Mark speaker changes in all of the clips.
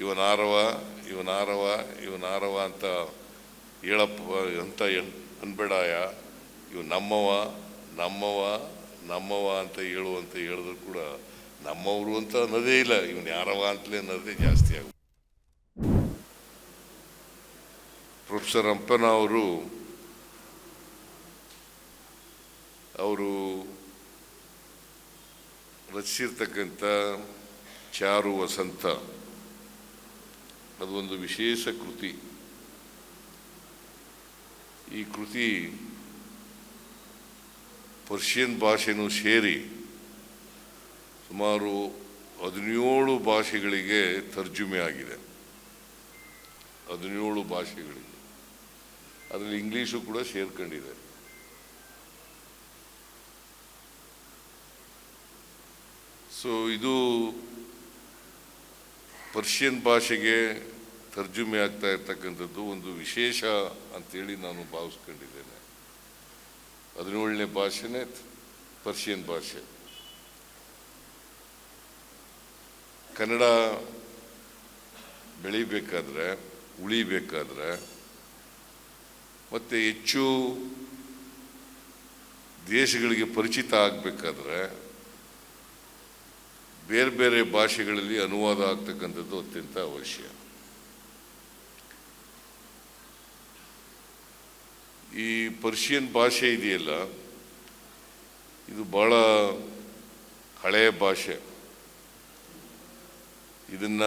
Speaker 1: ಇವನಾರವ ಇವನಾರವ ಇವನಾರವ ಅಂತ ಹೇಳಪ್ಪ, ಅಂತ ಅನ್ಬೇಡಾಯ. ಇವು ನಮ್ಮವ ನಮ್ಮವ ನಮ್ಮವ ಅಂತ ಹೇಳು ಅಂತ ಹೇಳಿದ್ರು ಕೂಡ ನಮ್ಮವರು ಅಂತ ಅನ್ನೋದೇ ಇಲ್ಲ. ಇವನು ಯಾರವ ಅಂತಲೇ ಅನ್ನೋದೇ ಜಾಸ್ತಿ ಆಗ ಪ್ರೊಫೆಸರ್ ಅಂಪನ ಅವರು ಅವರು ರಚಿಸಿರ್ತಕ್ಕಂಥ ಚಾರು ವಸಂತ. ಅದು ಒಂದು ವಿಶೇಷ ಕೃತಿ. ಈ ಕೃತಿ ಪರ್ಷಿಯನ್ ಭಾಷೆನೂ ಸೇರಿ ಸುಮಾರು ಹದಿನೇಳು ಭಾಷೆಗಳಿಗೆ ತರ್ಜುಮೆ ಆಗಿದೆ. ಹದಿನೇಳು ಭಾಷೆಗಳಿಗೆ. ಅದರಲ್ಲಿ ಇಂಗ್ಲೀಷು ಕೂಡ ಸೇರ್ಕೊಂಡಿದೆ. ಸೊ ಇದು ಪರ್ಷಿಯನ್ ಭಾಷೆಗೆ ತರ್ಜುಮೆ ಆಗ್ತಾ ಇರ್ತಕ್ಕಂಥದ್ದು ಒಂದು ವಿಶೇಷ ಅಂತೇಳಿ ನಾನು ಭಾವಿಸ್ಕೊಂಡಿದ್ದೇನೆ. ಹದಿನೇಳನೇ ಭಾಷೆನೇ ಪರ್ಷಿಯನ್ ಭಾಷೆ. ಕನ್ನಡ ಬೆಳಿಬೇಕಾದ್ರೆ, ಉಳಿಬೇಕಾದ್ರೆ, ಮತ್ತು ಹೆಚ್ಚು ದೇಶಗಳಿಗೆ ಪರಿಚಿತ ಆಗಬೇಕಾದ್ರೆ ಬೇರೆ ಬೇರೆ ಭಾಷೆಗಳಲ್ಲಿ ಅನುವಾದ ಆಗ್ತಕ್ಕಂಥದ್ದು ಅತ್ಯಂತ ಅವಶ್ಯ. ಈ ಪರ್ಷಿಯನ್ ಭಾಷೆ ಇದೆಯಲ್ಲ, ಇದು ಬಹಳ ಹಳೆಯ ಭಾಷೆ. ಇದನ್ನ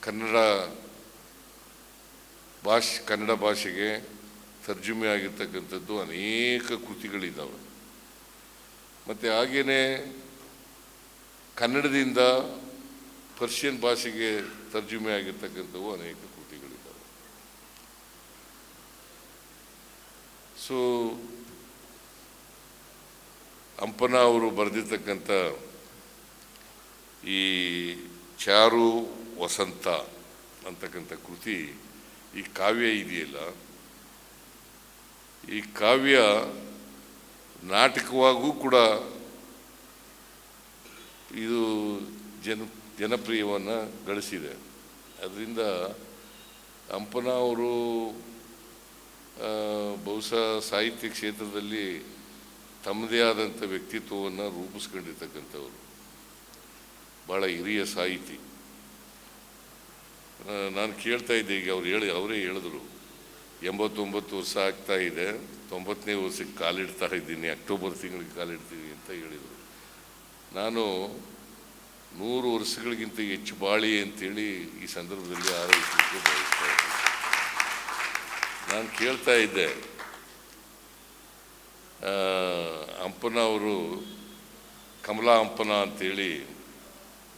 Speaker 1: ಕನ್ನಡ ಭಾಷೆ, ಕನ್ನಡ ಭಾಷೆಗೆ ತರ್ಜುಮೆ ಆಗಿರ್ತಕ್ಕಂಥದ್ದು ಅನೇಕ ಕೃತಿಗಳಿದ್ದಾವೆ ಮತ್ತು ಹಾಗೇನೆ ಕನ್ನಡದಿಂದ ಪರ್ಷಿಯನ್ ಭಾಷೆಗೆ ತರ್ಜುಮೆ ಆಗಿರ್ತಕ್ಕಂಥವು ಅನೇಕ ಕೃತಿಗಳಿದ್ದಾವೆ. ಸೊ ಅಂಪನ ಅವರು ಬರೆದಿರ್ತಕ್ಕಂಥ ಈ ಚಾರು ವಸಂತ ಅಂತಕ್ಕಂಥ ಕೃತಿ ಈ ಕಾವ್ಯ ಇದೆಯಲ್ಲ, ಈ ಕಾವ್ಯ ನಾಟಕವಾಗೂ ಕೂಡ ಇದು ಜನ, ಜನಪ್ರಿಯವನ್ನು ಗಳಿಸಿದೆ. ಅದರಿಂದ ಅಂಪನ ಅವರು ಬಹುಶಃ ಸಾಹಿತ್ಯ ಕ್ಷೇತ್ರದಲ್ಲಿ ತಮ್ಮದೇ ಆದಂಥ ವ್ಯಕ್ತಿತ್ವವನ್ನು ರೂಪಿಸ್ಕೊಂಡಿರ್ತಕ್ಕಂಥವ್ರು. ಭಾಳ ಹಿರಿಯ ಸಾಹಿತಿ. ನಾನು ಕೇಳ್ತಾ ಇದ್ದೆ ಈಗ ಅವ್ರು ಹೇಳಿ, ಅವರೇ ಹೇಳಿದ್ರು. ಎಂಬತ್ತೊಂಬತ್ತು ವರ್ಷ ಆಗ್ತಾ ಇದೆ, ತೊಂಬತ್ತನೇ ವರ್ಷಕ್ಕೆ ಕಾಲಿಡ್ತಾ ಇದ್ದೀನಿ, ಅಕ್ಟೋಬರ್ ತಿಂಗಳಿಗೆ ಕಾಲಿಡ್ತೀವಿ ಅಂತ ಹೇಳಿದರು. ನಾನು ನೂರು ವರ್ಷಗಳಿಗಿಂತ ಹೆಚ್ಚು ಬಾಳಿ ಅಂತೇಳಿ ಈ ಸಂದರ್ಭದಲ್ಲಿ ಆರೋಗ್ಯಕ್ಕೆ ಬಯಸ್ತಾ ನಾನು ಕೇಳ್ತಾ ಇದ್ದೆ. ಹಂಪನ ಅವರು ಕಮಲಾ ಹಂಪನ ಅಂತೇಳಿ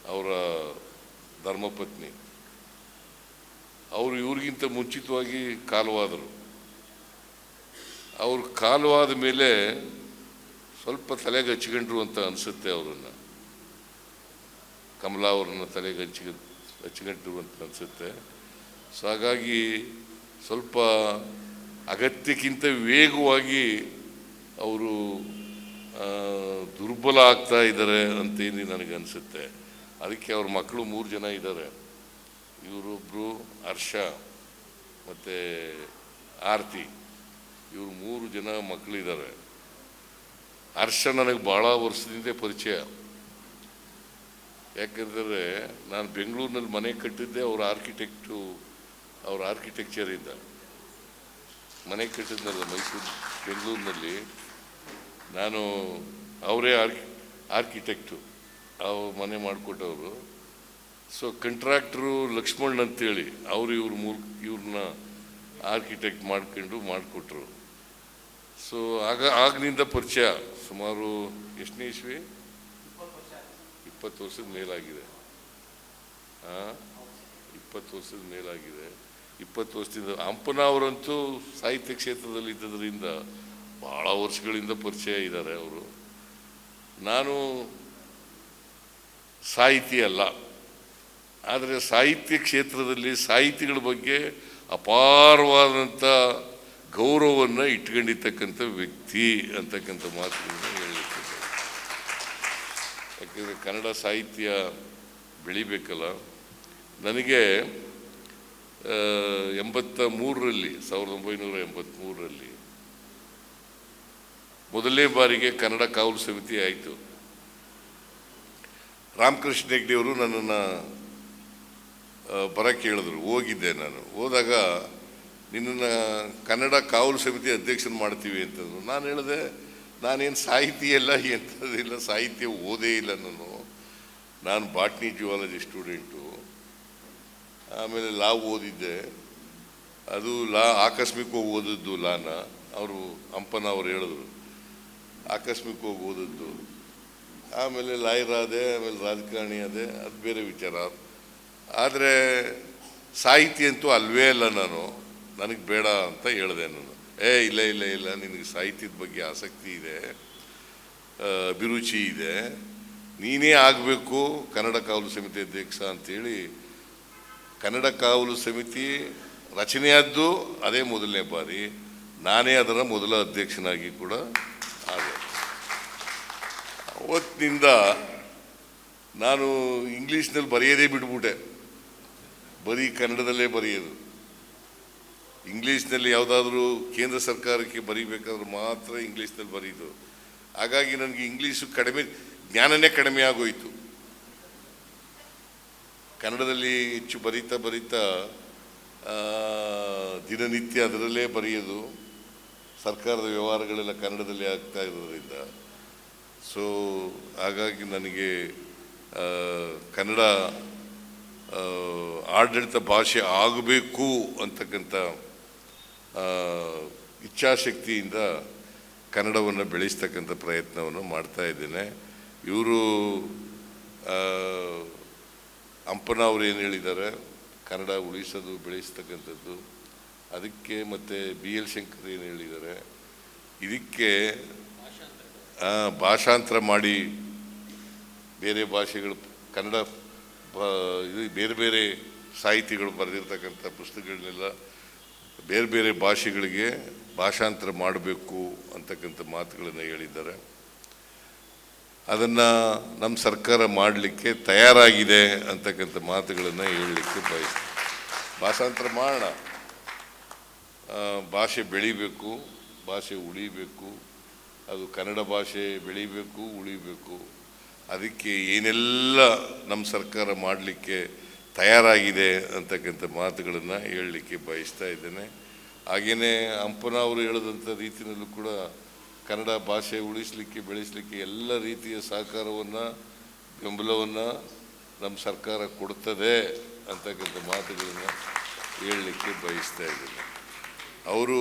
Speaker 1: ಅವರ ಧರ್ಮಪತ್ನಿ. ಅವರು ಇವ್ರಿಗಿಂತ ಮುಂಚಿತವಾಗಿ ಕಾಲವಾದರು. ಅವ್ರು ಕಾಲವಾದ ಮೇಲೆ ಸ್ವಲ್ಪ ತಲೆಗೆ ಹಚ್ಕೊಂಡ್ರು ಅಂತ ಅನಿಸುತ್ತೆ ಅವರನ್ನು. ಕಮಲಾ ಅವರನ್ನು ತಲೆಗೆ ಹಚ್ಚಿ ಹಚ್ಕೊಂಡ್ರು ಅಂತ ಅನಿಸುತ್ತೆ. ಸೊ ಹಾಗಾಗಿ ಸ್ವಲ್ಪ ಅಗತ್ಯಕ್ಕಿಂತ ವೇಗವಾಗಿ ಅವರು ದುರ್ಬಲ ಆಗ್ತಾ ಇದ್ದಾರೆ ಅಂತೇನು ನನಗೆ ಅನಿಸುತ್ತೆ. ಅದಕ್ಕೆ ಅವ್ರ ಮಕ್ಕಳು ಮೂರು ಜನ ಇದ್ದಾರೆ. ಇವರೊಬ್ಬರು ಹರ್ಷ ಮತ್ತು ಆರತಿ. ಇವರು ಮೂರು ಜನ ಮಕ್ಕಳಿದ್ದಾರೆ ಹರ್ಷ ನನಗೆ ಭಾಳ ವರ್ಷದಿಂದ ಪರಿಚಯ. ಯಾಕಂದರೆ ನಾನು ಬೆಂಗಳೂರಿನಲ್ಲಿ ಮನೆ ಕಟ್ಟಿದ್ದೆ, ಅವ್ರ ಆರ್ಕಿಟೆಕ್ಟು ಅವ್ರ ಆರ್ಕಿಟೆಕ್ಚರಿಂದ ಮನೆ ಕಟ್ಟಿದ್ನಲ್ಲ ಮೈಸೂರು, ಬೆಂಗಳೂರಿನಲ್ಲಿ. ನಾನು ಅವರೇ ಆರ್ಕಿ ಆರ್ಕಿಟೆಕ್ಟು ಅವ್ರು ಮನೆ ಮಾಡಿಕೊಟ್ಟವರು. ಸೊ ಕಂಟ್ರಾಕ್ಟ್ರು ಲಕ್ಷ್ಮಣ್ ಅಂತೇಳಿ, ಅವರು ಇವ್ರ ಮೂರು, ಇವ್ರನ್ನ ಆರ್ಕಿಟೆಕ್ಟ್ ಮಾಡ್ಕೊಂಡು ಮಾಡಿಕೊಟ್ರು. ಸೊ ಆಗ ಆಗಿನಿಂದ ಪರಿಚಯ, ಸುಮಾರು ಎಷ್ಟನೇ ಇಸ್ವಿ? ಇಪ್ಪತ್ತು ವರ್ಷದ ಮೇಲಾಗಿದೆ. ಹಾಂ ಇಪ್ಪತ್ತು ವರ್ಷದ ಮೇಲಾಗಿದೆ. ಇಪ್ಪತ್ತು ವರ್ಷದಿಂದ, ಹಂಪನ ಅವರಂತೂ ಸಾಹಿತ್ಯ ಕ್ಷೇತ್ರದಲ್ಲಿ ಇದ್ದದರಿಂದ ಭಾಳ ವರ್ಷಗಳಿಂದ ಪರಿಚಯ ಇದ್ದಾರೆ ಅವರು. ನಾನು ಸಾಹಿತಿ ಅಲ್ಲ. ಆದರೆ ಸಾಹಿತ್ಯ ಕ್ಷೇತ್ರದಲ್ಲಿ ಸಾಹಿತಿಗಳ ಬಗ್ಗೆ ಅಪಾರವಾದಂಥ ಗೌರವವನ್ನು ಇಟ್ಕೊಂಡಿರ್ತಕ್ಕಂಥ ವ್ಯಕ್ತಿ ಅಂತಕ್ಕಂಥ ಮಾತುಗಳನ್ನು ಹೇಳಲಿಕ್ಕೆ ಯಾಕೆಂದರೆ ಕನ್ನಡ ಸಾಹಿತ್ಯ ಬೆಳಿಬೇಕಲ್ಲ. ನನಗೆ ಎಂಬತ್ತ ಮೂರರಲ್ಲಿ ಸಾವಿರದ ಒಂಬೈನೂರ ಎಂಬತ್ತ್ಮೂರರಲ್ಲಿ ಮೊದಲನೇ ಬಾರಿಗೆ ಕನ್ನಡ ಕಾವಲು ಸಮಿತಿ ಆಯಿತು. ರಾಮಕೃಷ್ಣ ಹೆಗ್ಡೆಯವರು ನನ್ನನ್ನು ಬರ ಕೇಳಿದ್ರು ಹೋಗಿದ್ದೆ ನಾನು. ಹೋದಾಗ ನಿನ್ನನ್ನು ಕನ್ನಡ ಕಾವಲು ಸಮಿತಿ ಅಧ್ಯಕ್ಷನ ಮಾಡ್ತೀವಿ ಅಂತಂದ್ರು. ನಾನು ಹೇಳಿದೆ, ನಾನೇನು ಸಾಹಿತಿ ಎಲ್ಲ ಎಂಥದ್ದಿಲ್ಲ ಸಾಹಿತ್ಯ ಓದೇ ಇಲ್ಲ ನಾನು. ನಾನು ಬಾಟ್ನಿ ಜುವಾಲಜಿ ಸ್ಟೂಡೆಂಟು. ಆಮೇಲೆ ಲಾ ಓದಿದ್ದೆ. ಅದು ಲಾ, ಆಕಸ್ಮಿಕವಾಗಿ ಓದಿದ್ದು ಲಾನ. ಅವರು ಅಂಪನ ಅವ್ರು ಹೇಳಿದ್ರು. ಆಕಸ್ಮಿಕವಾಗಿ ಓದಿದ್ದು. ಆಮೇಲೆ ಲಾಯರ್ ಆದೆ, ಆಮೇಲೆ ರಾಜಕಾರಣಿ ಆದೆ, ಅದು ಬೇರೆ ವಿಚಾರ. ಆದರೆ ಸಾಹಿತಿ ಅಂತೂ ಅಲ್ವೇ ಅಲ್ಲ ನಾನು. ನನಗೆ ಬೇಡ ಅಂತ ಹೇಳಿದೆ ನಾನು. ಏ, ಇಲ್ಲ ಇಲ್ಲ ಇಲ್ಲ, ನಿನಗೆ ಸಾಹಿತ್ಯದ ಬಗ್ಗೆ ಆಸಕ್ತಿ ಇದೆ ಅಭಿರುಚಿ ಇದೆ, ನೀನೇ ಆಗಬೇಕು ಕನ್ನಡ ಕಾವಲು ಸಮಿತಿ ಅಧ್ಯಕ್ಷ ಅಂತೇಳಿ ಕನ್ನಡ ಕಾವಲು ಸಮಿತಿ ರಚನೆಯಾದ್ದು ಅದೇ ಮೊದಲನೇ ಬಾರಿ, ನಾನೇ ಅದರ ಮೊದಲ ಅಧ್ಯಕ್ಷನಾಗಿ ಕೂಡ ಆದೆ. ಅವತ್ತಿನಿಂದ ನಾನು ಇಂಗ್ಲೀಷ್ನಲ್ಲಿ ಬರೆಯೋದೇ ಬಿಟ್ಬಿಟ್ಟೆ. ಬರೀ ಕನ್ನಡದಲ್ಲೇ ಬರೆಯೋದು. ಇಂಗ್ಲೀಷ್ನಲ್ಲಿ ಯಾವುದಾದ್ರೂ ಕೇಂದ್ರ ಸರ್ಕಾರಕ್ಕೆ ಬರೀಬೇಕಾದ್ರೆ ಮಾತ್ರ ಇಂಗ್ಲೀಷ್ನಲ್ಲಿ ಬರೀದು. ಹಾಗಾಗಿ ನನಗೆ ಇಂಗ್ಲೀಷು ಕಡಿಮೆ, ಜ್ಞಾನನೇ ಕಡಿಮೆ ಆಗೋಯಿತು. ಕನ್ನಡದಲ್ಲಿ ಹೆಚ್ಚು ಬರೀತಾ ಬರೀತಾ ದಿನನಿತ್ಯ ಅದರಲ್ಲೇ ಬರೆಯೋದು ಸರ್ಕಾರದ ವ್ಯವಹಾರಗಳೆಲ್ಲ ಕನ್ನಡದಲ್ಲಿ ಆಗ್ತಾ ಇರೋದ್ರಿಂದ. ಸೊ, ಹಾಗಾಗಿ ನನಗೆ ಕನ್ನಡ ಆಡಳಿತ ಭಾಷೆ ಆಗಬೇಕು ಅಂತಕ್ಕಂಥ ಇಚ್ಛಾಶಕ್ತಿಯಿಂದ ಕನ್ನಡವನ್ನು ಬೆಳೆಸ್ತಕ್ಕಂಥ ಪ್ರಯತ್ನವನ್ನು ಮಾಡ್ತಾ ಇದ್ದೇನೆ. ಇವರು ಅಂಪನ ಅವರು ಏನು ಹೇಳಿದ್ದಾರೆ? ಕನ್ನಡ ಉಳಿಸೋದು, ಬೆಳೆಸ್ತಕ್ಕಂಥದ್ದು. ಅದಕ್ಕೆ ಮತ್ತು ಬಿ ಎಲ್ ಶಂಕರ್ ಏನು ಹೇಳಿದ್ದಾರೆ? ಇದಕ್ಕೆ ಭಾಷಾಂತರ ಮಾಡಿ ಬೇರೆ ಭಾಷೆಗಳು, ಕನ್ನಡ ಇದು ಬೇರೆ ಬೇರೆ ಸಾಹಿತಿಗಳು ಬರೆದಿರ್ತಕ್ಕಂಥ ಪುಸ್ತಕಗಳನ್ನೆಲ್ಲ ಬೇರೆ ಬೇರೆ ಭಾಷೆಗಳಿಗೆ ಭಾಷಾಂತರ ಮಾಡಬೇಕು ಅಂತಕ್ಕಂಥ ಮಾತುಗಳನ್ನು ಹೇಳಿದ್ದಾರೆ. ಅದನ್ನು ನಮ್ಮ ಸರ್ಕಾರ ಮಾಡಲಿಕ್ಕೆ ತಯಾರಾಗಿದೆ ಅಂತಕ್ಕಂಥ ಮಾತುಗಳನ್ನು ಹೇಳಲಿಕ್ಕೆ ಬಯಸ್ತೀನಿ. ಭಾಷಾಂತರ ಮಾಡೋಣ. ಭಾಷೆ ಬೆಳಿಬೇಕು, ಭಾಷೆ ಉಳಿಬೇಕು, ಅದು ಕನ್ನಡ ಭಾಷೆ ಬೆಳಿಬೇಕು, ಉಳಿಬೇಕು. ಅದಕ್ಕೆ ಏನೆಲ್ಲ ನಮ್ಮ ಸರ್ಕಾರ ಮಾಡಲಿಕ್ಕೆ ತಯಾರಾಗಿದೆ ಅಂತಕ್ಕಂಥ ಮಾತುಗಳನ್ನು ಹೇಳಲಿಕ್ಕೆ ಬಯಸ್ತಾ ಇದ್ದೇನೆ. ಹಾಗೆಯೇ ಅಂಪನ ಅವರು ಹೇಳಿದಂಥ ರೀತಿಯಲ್ಲೂ ಕೂಡ ಕನ್ನಡ ಭಾಷೆ ಉಳಿಸಲಿಕ್ಕೆ, ಬೆಳೆಸಲಿಕ್ಕೆ ಎಲ್ಲ ರೀತಿಯ ಸಹಕಾರವನ್ನು, ಬೆಂಬಲವನ್ನು ನಮ್ಮ ಸರ್ಕಾರ ಕೊಡ್ತದೆ ಅಂತಕ್ಕಂಥ ಮಾತುಗಳನ್ನು ಹೇಳಲಿಕ್ಕೆ ಬಯಸ್ತಾ ಇದ್ದೇನೆ. ಅವರು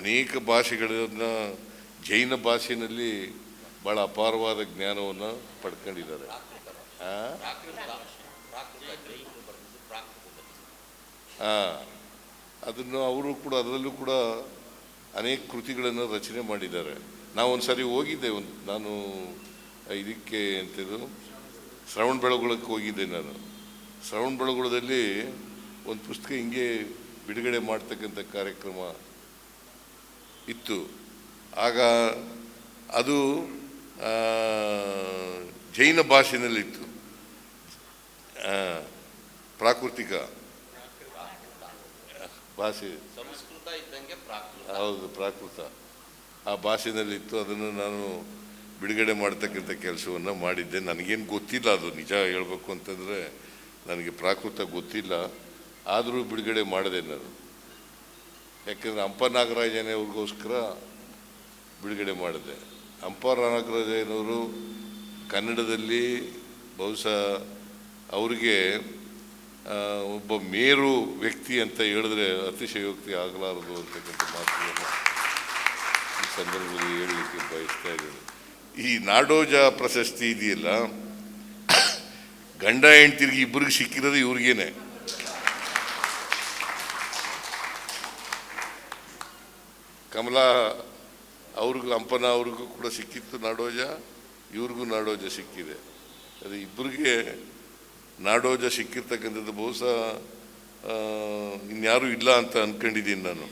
Speaker 1: ಅನೇಕ ಭಾಷೆಗಳನ್ನು ಜೈನ ಭಾಷೆಯಲ್ಲಿ ಭಾಳ ಅಪಾರವಾದ ಜ್ಞಾನವನ್ನು ಪಡ್ಕೊಂಡಿದ್ದಾರೆ. ಅದನ್ನು ಅವರು ಕೂಡ, ಅದರಲ್ಲೂ ಕೂಡ ಅನೇಕ ಕೃತಿಗಳನ್ನು ರಚನೆ ಮಾಡಿದ್ದಾರೆ. ನಾವು ಒಂದು ಸಾರಿ ಹೋಗಿದ್ದೆ, ಒಂದು ನಾನು ಇದಕ್ಕೆ ಅಂತಿದ್ದು ಶ್ರವಣ ಬೆಳಗೊಳಕ್ಕೆ ಹೋಗಿದ್ದೆ ನಾನು. ಶ್ರವಣ ಬೆಳಗೊಳದಲ್ಲಿ ಒಂದು ಪುಸ್ತಕ ಹಿಂಗೆ ಬಿಡುಗಡೆ ಮಾಡ್ತಕ್ಕಂಥ ಕಾರ್ಯಕ್ರಮ ಇತ್ತು. ಆಗ ಅದು ಜೈನ ಭಾಷೆಯಲ್ಲಿತ್ತು ಪ್ರಾಕೃತಿಕ. ಭಾಷೆ.
Speaker 2: ಸಂಸ್ಕೃತ ಇದ್ದಂಗೆ ಪ್ರಾಕೃತ.
Speaker 1: ಹೌದು ಪ್ರಾಕೃತ. ಆ ಭಾಷೆಯಲ್ಲಿತ್ತು ಅದನ್ನು ನಾನು ಬಿಡುಗಡೆ ಮಾಡ್ತಕ್ಕಂಥ ಕೆಲಸವನ್ನು ಮಾಡಿದ್ದೆ. ನನಗೇನು ಗೊತ್ತಿಲ್ಲ ಅದು ನಿಜ ಹೇಳಬೇಕು ಅಂತಂದರೆ ನನಗೆ ಪ್ರಾಕೃತ ಗೊತ್ತಿಲ್ಲ. ಆದರೂ ಬಿಡುಗಡೆ ಮಾಡಿದೆ ನಾನು. ಯಾಕೆಂದರೆ ಅಂಪ ನಾಗರಾಜನವ್ರಿಗೋಸ್ಕರ ಬಿಡುಗಡೆ ಮಾಡಿದೆ. ಅಂಪ ನಾಗರಾಜನವರು ಕನ್ನಡದಲ್ಲಿ ಬಹುಶಃ ಅವರಿಗೆ ಒಬ್ಬ ಮೇರು ವ್ಯಕ್ತಿ ಅಂತ ಹೇಳಿದ್ರೆ ಅತಿಶಯೋಕ್ತಿ ಆಗಲಾರದು ಅಂತಕ್ಕಂಥ ಮಾತುಗಳನ್ನು ಈ ಸಂದರ್ಭದಲ್ಲಿ ಹೇಳಲಿಕ್ಕೆ ಬಯಸ್ತಾ ಇದ್ದೇನೆ. ಈ ನಾಡೋಜ ಪ್ರಶಸ್ತಿ ಇದೆಯಲ್ಲ, ಗಂಡ ಹೆಂಡ್ತಿರ್ಗಿ ಇಬ್ಬರಿಗೆ ಸಿಕ್ಕಿರೋದು ಇವ್ರಿಗೇನೆ. ಕಮಲಾ ಅವ್ರಿಗೂ, ಅಂಪನ ಅವ್ರಿಗೂ ಕೂಡ ಸಿಕ್ಕಿತ್ತು ನಾಡೋಜ. ಇವ್ರಿಗೂ ನಾಡೋಜ ಸಿಕ್ಕಿದೆ. ಅದು ಇಬ್ಬರಿಗೆ ನಾಡೋಜ ಸಿಕ್ಕಿರ್ತಕ್ಕಂಥದ್ದು ಬಹುಶಃ ಇನ್ಯಾರೂ ಇಲ್ಲ ಅಂತ ಅಂದ್ಕೊಂಡಿದ್ದೀನಿ ನಾನು?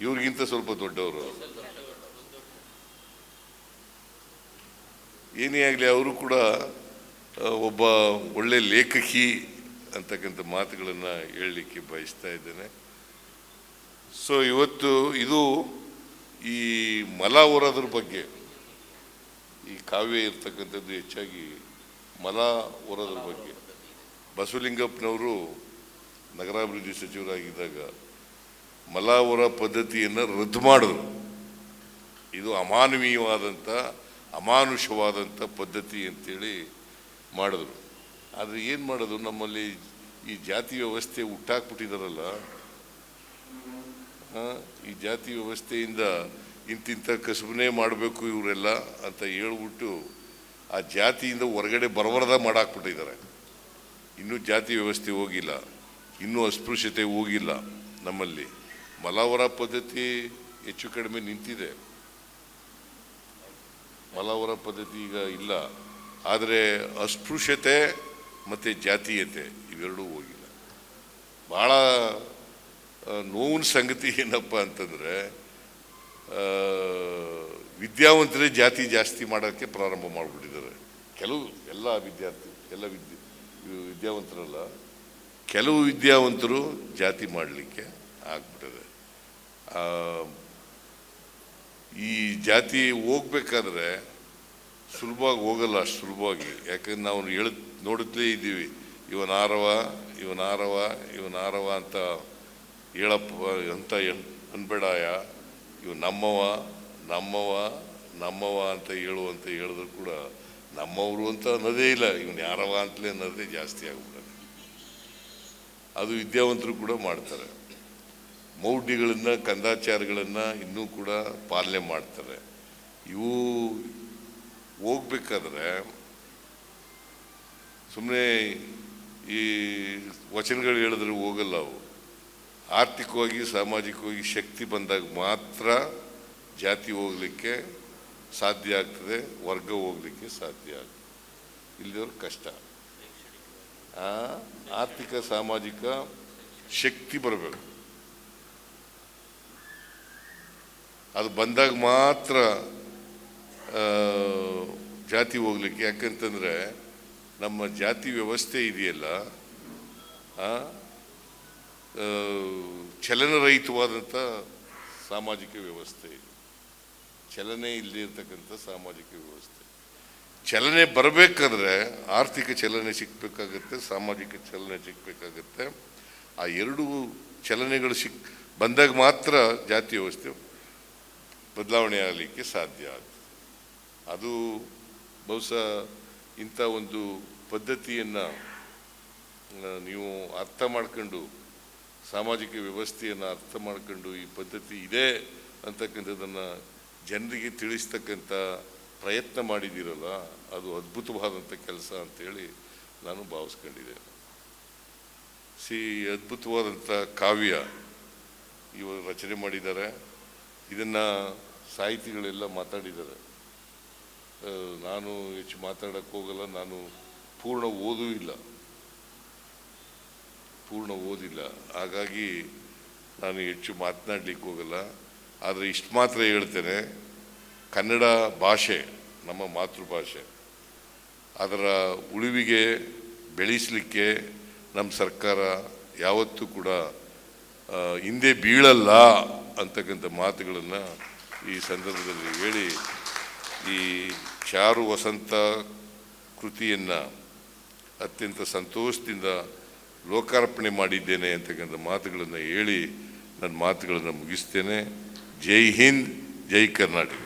Speaker 1: ಇವ್ರಿಗಿಂತ ಸ್ವಲ್ಪ ದೊಡ್ಡವರು. ಏನೇ ಆಗಲಿ ಅವರು ಕೂಡ ಒಬ್ಬ ಒಳ್ಳೆ ಲೇಖಕಿ ಅಂತಕ್ಕಂಥ ಮಾತುಗಳನ್ನು ಹೇಳಲಿಕ್ಕೆ ಬಯಸ್ತಾ ಇದ್ದೇನೆ. ಸೊ ಇವತ್ತು ಇದು ಈ ಮಲ ಹೊರೋದ್ರ ಬಗ್ಗೆ ಈ ಕಾವ್ಯ ಇರ್ತಕ್ಕಂಥದ್ದು ಹೆಚ್ಚಾಗಿ ಮಲ ಹೊರೋದ್ರ ಬಗ್ಗೆ. ಬಸವಲಿಂಗಪ್ಪನವರು ನಗರಾಭಿವೃದ್ಧಿ ಸಚಿವರಾಗಿದ್ದಾಗ ಮಲ ಹೊರ ಪದ್ಧತಿಯನ್ನು ರದ್ದು ಮಾಡಿದ್ರು. ಇದು ಅಮಾನವೀಯವಾದಂಥ ಅಮಾನುಷವಾದಂಥ ಪದ್ಧತಿ ಅಂತೇಳಿ ಮಾಡಿದ್ರು. ಆದರೆ ಏನು ಮಾಡೋದು? ನಮ್ಮಲ್ಲಿ ಈ ಜಾತಿ ವ್ಯವಸ್ಥೆ ಹುಟ್ಟಾಕ್ಬಿಟ್ಟಿದಾರಲ್ಲ ಆ, ಈ ಜಾತಿ ವ್ಯವಸ್ಥೆಯಿಂದ ಇಂತಿಂಥ ಕಸುಬನೇ ಮಾಡಬೇಕು ಇವರೆಲ್ಲ ಅಂತ ಹೇಳ್ಬಿಟ್ಟು ಆ ಜಾತಿಯಿಂದ ಹೊರಗಡೆ ಬರಬರದ ಮಾಡಾಕ್ಬಿಟ್ಟಿದ್ದಾರೆ. ಇನ್ನೂ ಜಾತಿ ವ್ಯವಸ್ಥೆ ಹೋಗಿಲ್ಲ. ಇನ್ನೂ ಅಸ್ಪೃಶ್ಯತೆ ಹೋಗಿಲ್ಲ ನಮ್ಮಲ್ಲಿ. ಮಲಾವರ ಪದ್ಧತಿ ಹೆಚ್ಚು ಕಡಿಮೆ ನಿಂತಿದೆ. ಮಲಾವರ ಪದ್ಧತಿ ಈಗ ಇಲ್ಲ. ಆದರೆ ಅಸ್ಪೃಶ್ಯತೆ ಮತ್ತು ಜಾತೀಯತೆ ಇವೆರಡೂ ಹೋಗಿಲ್ಲ. ಭಾಳ ನೋವಿನ ಸಂಗತಿ ಏನಪ್ಪ ಅಂತಂದರೆ ವಿದ್ಯಾವಂತರೇ ಜಾತಿ ಜಾಸ್ತಿ ಮಾಡೋಕ್ಕೆ ಪ್ರಾರಂಭ ಮಾಡಿಬಿಟ್ಟಿದ್ದಾರೆ. ಕೆಲವು ಎಲ್ಲ ವಿದ್ಯಾರ್ಥಿ, ಎಲ್ಲ ವಿದ್ಯೆ, ವಿದ್ಯಾವಂತರಲ್ಲ, ಕೆಲವು ವಿದ್ಯಾವಂತರು ಜಾತಿ ಮಾಡಲಿಕ್ಕೆ ಆಗ್ಬಿಟ್ಟಿದೆ ಈ ಜಾತಿ ಹೋಗ್ಬೇಕಾದ್ರೆ ಸುಲಭವಾಗಿ ಹೋಗಲ್ಲ ಅಷ್ಟು ಸುಲಭವಾಗಿ. ಯಾಕಂದ್ರೆ ನಾವು ಹೇಳ ನೋಡುತ್ತಲೇ ಇದ್ದೀವಿ, ಇವನಾರವ ಇವನಾರವ ಇವನ ಆರವ ಅಂತ ಹೇಳಪ್ಪ ಅಂತ ಅನ್ಬೇಡಾಯ? ಇವ್ ನಮ್ಮವ ನಮ್ಮವ ನಮ್ಮವ ಅಂತ ಹೇಳುವಂತ ಹೇಳಿದ್ರು ಕೂಡ ನಮ್ಮವರು ಅಂತ ಅನ್ನೋದೇ ಇಲ್ಲ. ಇವನು ಯಾರವ ಅಂತಲೇ ಅನ್ನೋದೇ ಜಾಸ್ತಿ ಆಗ್ಬಿಡೋದು. ಅದು ವಿದ್ಯಾವಂತರು ಕೂಡ ಮಾಡ್ತಾರೆ. ಮೌಢ್ಯಗಳನ್ನು, ಕಂದಾಚಾರಗಳನ್ನ ಇನ್ನೂ ಕೂಡ ಪಾಲನೆ ಮಾಡ್ತಾರೆ. ಇವು ಹೋಗ್ಬೇಕಾದ್ರೆ ಸುಮ್ಮನೆ ಈ ವಚನಗಳು ಹೇಳಿದ್ರೆ ಹೋಗಲ್ಲ ಅವು. ಆರ್ಥಿಕವಾಗಿ, ಸಾಮಾಜಿಕವಾಗಿ ಶಕ್ತಿ ಬಂದಾಗ ಮಾತ್ರ ಜಾತಿ ಹೋಗಲಿಕ್ಕೆ ಸಾಧ್ಯ ಆಗ್ತದೆ, ವರ್ಗ ಹೋಗ್ಲಿಕ್ಕೆ ಸಾಧ್ಯ ಆಗ್ತದೆ. ಇಲ್ಲಿದವ್ರು ಕಷ್ಟ. ಆರ್ಥಿಕ, ಸಾಮಾಜಿಕ ಶಕ್ತಿ ಬರಬೇಕು. ಅದು ಬಂದಾಗ ಮಾತ್ರ ಜಾತಿ ಹೋಗ್ಲಿಕ್ಕೆ. ಯಾಕಂತಂದರೆ ನಮ್ಮ ಜಾತಿ ವ್ಯವಸ್ಥೆ ಇದೆಯಲ್ಲ ಚಲನರಹಿತವಾದಂಥ ಸಾಮಾಜಿಕ ವ್ಯವಸ್ಥೆ ಚಲನೆ ಇಲ್ಲದೆ ಇರ್ತಕ್ಕಂಥ ಸಾಮಾಜಿಕ ವ್ಯವಸ್ಥೆ. ಚಲನೆ ಬರಬೇಕಾದ್ರೆ ಆರ್ಥಿಕ ಚಲನೆ ಸಿಕ್ಕಬೇಕಾಗತ್ತೆ ಸಾಮಾಜಿಕ ಚಲನೆ ಸಿಕ್ಕಬೇಕಾಗತ್ತೆ ಆ ಎರಡು ಚಲನೆಗಳು ಸಿಕ್, ಬಂದಾಗ ಮಾತ್ರ ಜಾತಿ ವ್ಯವಸ್ಥೆ ಬದಲಾವಣೆ ಆಗಲಿಕ್ಕೆ ಸಾಧ್ಯ ಆಗ್ತದೆ. ಅದು ಬಹುಶಃ ಇಂಥ ಒಂದು ಪದ್ಧತಿಯನ್ನು ನೀವು ಅರ್ಥ ಮಾಡ್ಕೊಂಡು ಸಾಮಾಜಿಕ ವ್ಯವಸ್ಥೆಯನ್ನು ಅರ್ಥ ಮಾಡ್ಕೊಂಡು ಈ ಪದ್ಧತಿ ಇದೆ ಅಂತಕ್ಕಂಥದ್ದನ್ನು ಜನರಿಗೆ ತಿಳಿಸ್ತಕ್ಕಂಥ ಪ್ರಯತ್ನ ಮಾಡಿದ್ದೀರಲ್ಲ, ಅದು ಅದ್ಭುತವಾದಂಥ ಕೆಲಸ ಅಂತೇಳಿ ನಾನು ಭಾವಿಸ್ಕೊಂಡಿದ್ದೇನೆ. ಸಿ ಅದ್ಭುತವಾದಂಥ ಕಾವ್ಯ ಇವರು ರಚನೆ ಮಾಡಿದ್ದಾರೆ. ಇದನ್ನು ಸಾಹಿತಿಗಳೆಲ್ಲ ಮಾತಾಡಿದ್ದಾರೆ. ನಾನು ಹೆಚ್ಚು ಮಾತಾಡಕ್ಕೆ ಹೋಗಲ್ಲ, ನಾನು ಪೂರ್ಣ ಓದೂ ಇಲ್ಲ. ಪೂರ್ಣ ಓದಿಲ್ಲ. ಹಾಗಾಗಿ ನಾನು ಹೆಚ್ಚು ಮಾತನಾಡಲಿಕ್ಕೆ ಹೋಗಲ್ಲ. ಆದರೆ ಇಷ್ಟು ಮಾತ್ರ ಹೇಳ್ತೇನೆ. ಕನ್ನಡ ಭಾಷೆ, ನಮ್ಮ ಮಾತೃಭಾಷೆ, ಅದರ ಉಳಿವಿಗೆ ಬೆಳೆಸಲಿಕ್ಕೆ ನಮ್ಮ ಸರ್ಕಾರ ಯಾವತ್ತೂ ಕೂಡ ಹಿಂದೆ ಬೀಳಲ್ಲ ಅಂತಕ್ಕಂಥ ಮಾತುಗಳನ್ನು ಈ ಸಂದರ್ಭದಲ್ಲಿ ಹೇಳಿ, ಈ ಚಾರು ವಸಂತ ಕೃತಿಯನ್ನು ಅತ್ಯಂತ ಸಂತೋಷದಿಂದ ಲೋಕಾರ್ಪಣೆ ಮಾಡಿದ್ದೇನೆ ಅಂತಕ್ಕಂಥ ಮಾತುಗಳನ್ನು ಹೇಳಿ ನನ್ನ ಮಾತುಗಳನ್ನು ಮುಗಿಸ್ತೇನೆ. ಜೈ ಹಿಂದ್ ಜೈ ಕರ್ನಾಟಕ.